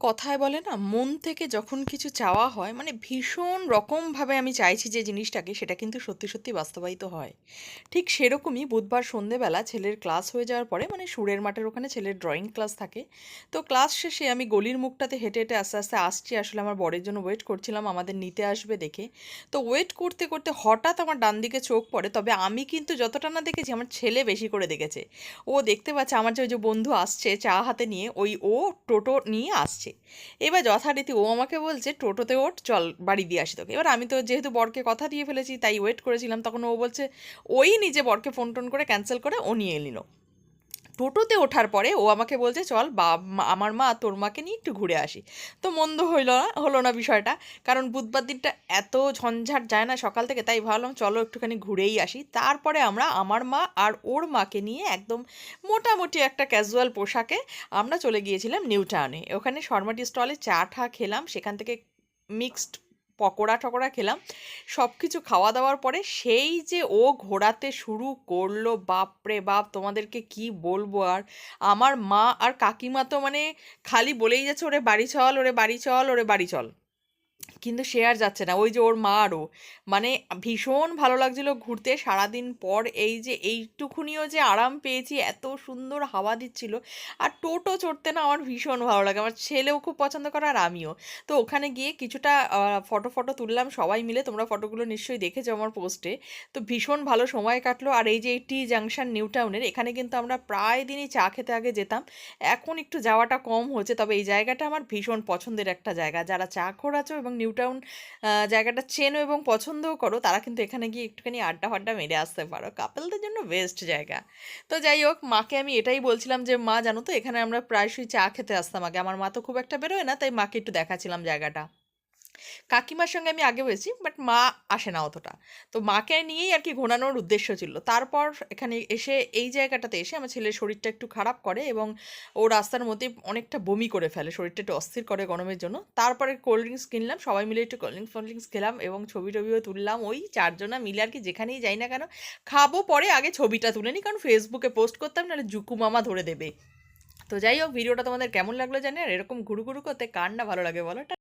কথায় বলে না, মন থেকে যখন কিছু চাওয়া হয় মানে ভীষণ রকমভাবে আমি চাইছি যে জিনিসটাকে, সেটা কিন্তু সত্যি সত্যি বাস্তবায়িত হয়। ঠিক সেরকমই বুধবার সন্ধেবেলা ছেলের ক্লাস হয়ে যাওয়ার পরে মানে সুরের মাঠের ওখানে ছেলের ড্রয়িং ক্লাস থাকে। তো ক্লাস শেষে আমি গলির মুখটাতে হেঁটে হেঁটে আস্তে আস্তে আসছি, আসলে আমার বরের জন্য ওয়েট করছিলাম, আমাদের নিতে আসবে দেখে। তো ওয়েট করতে করতে হঠাৎ আমার ডান দিকে চোখ পড়ে, তবে আমি কিন্তু যতটা না দেখেছি, আমার ছেলে বেশি করে দেখেছে। ও দেখতে পাচ্ছে আমার যে, ওই যে বন্ধু আসছে চা হাতে নিয়ে, ওই ও টোটো নিয়ে আসছে। এবার যথারীতি ও আমাকে বলছে, টোটোতে ওঠ, চল বাড়ি দিয়ে আসি তোকে। এবার আমি তো যেহেতু বরকে কথা দিয়ে ফেলেছি, তাই ওয়েট করেছিলাম, তখন ও বলছে, ওই নিজে বরকে ফোন টোন করে ক্যান্সেল করে, ও নিয়ে নিল টোটোতে ওঠার পরে ও আমাকে বলছে, চল বা আমার মা তোর মাকে নিয়ে একটু ঘুরে আসি। তো মন্দ হইল না, হলো না বিষয়টা। কারণ বুধবার দিনটা এত ঝঞ্ঝাট যায় না সকাল থেকে, তাই ভাবলাম চলো একটুখানি ঘুরেই আসি। তারপরে আমরা আমার মা আর ওর মাকে নিয়ে একদম মোটামুটি একটা ক্যাজুয়াল পোশাকে আমরা চলে গিয়েছিলাম নিউ টাউনে। ওখানে শর্মাটি স্টলে চা ঠা খেলাম, সেখান থেকে মিক্সড পকোড়া টকোড়া খেলাম। সব কিছু খাওয়া দাওয়ার পরে সেই যে ও ঘোরাতে শুরু করল, বাপরে বাপ, তোমাদেরকে কি বলব আর? আমার মা আর কাকিমা তো মানে খালি বলেই যাচ্ছে, ওরে বাড়ি চল, ওরে বাড়ি চল, ওরে বাড়ি চল। কিন্তু সে আর যাচ্ছে না। ওই যে ওর মা আরও। মানে ভীষণ ভালো লাগছিল ঘুরতে। সারাদিন পর এই যে এইটুকুনিও যে আরাম পেয়েছি, এত সুন্দর হাওয়া দিচ্ছিল। আর টোটো চড়তে না আমার ভীষণ ভালো লাগে। আমার ছেলেও খুব পছন্দ করে আর আমিও। তো ওখানে গিয়ে কিছুটা ফটো ফটো তুললাম। সবাই মিলে তোমরা ফটোগুলো নিশ্চয়ই দেখেছ আমার পোস্টে। তো ভীষণ ভালো সময় কাটলো। আর এই যে এই টি জাংশন নিউ টাউনের, এখানে কিন্তু আমরা প্রায় দিনই চা খেতে আগে যেতাম। এখন একটু যাওয়াটা কম হচ্ছে। তবে এই জায়গাটা আমার ভীষণ পছন্দের একটা জায়গা। যারা চা খোরাছো এবং নিউ টাউন জায়গাটা চেনো এবং পছন্দও করো, তারা কিন্তু এখানে গিয়ে একটুখানি আড্ডা ফাড্ডা মেরে আসতে পারো। কাপেলদের জন্য বেস্ট জায়গা। তো যাই হোক, মাকে আমি এটাই বলছিলাম যে, মা, জানো তো, এখানে আমরা প্রায়শই চা খেতে আসতাম আগে। আমার মা তো খুব একটা বেরোয় না, তাই মাকে একটু দেখাচ্ছিলাম জায়গাটা। কাকিমার সঙ্গে আমি আগে হয়েছি বাট মা আসে না অতটা। তো মাকে নিয়েই আর কি ঘোরানোর উদ্দেশ্য ছিল। তারপর এখানে এসে, এই জায়গাটাতে এসে আমার ছেলের শরীরটা একটু খারাপ করে এবং ও রাস্তার মধ্যে অনেকটা বমি করে ফেলে, শরীরটা একটু অস্থির করে গরমের জন্য। তারপরে কোল্ড ড্রিঙ্কস কিনলাম, সবাই মিলে একটু কোল্ড ড্রিঙ্কস ফোল্ড ড্রিঙ্কস খেলাম এবং ছবি টবিও তুললাম। ওই চারজনা মিলে আর কি যেখানেই যাই না কেন, খাব পরে আগে ছবিটা তুলে নিই, কারণ ফেসবুকে পোস্ট করতাম, নাহলে জুকু মামা ধরে দেবে। তো যাই হোক, ভিডিওটা তোমাদের কেমন লাগল জানি আর এরকম ঘুরু ঘুরু করতে কার না ভালো লাগে বলো।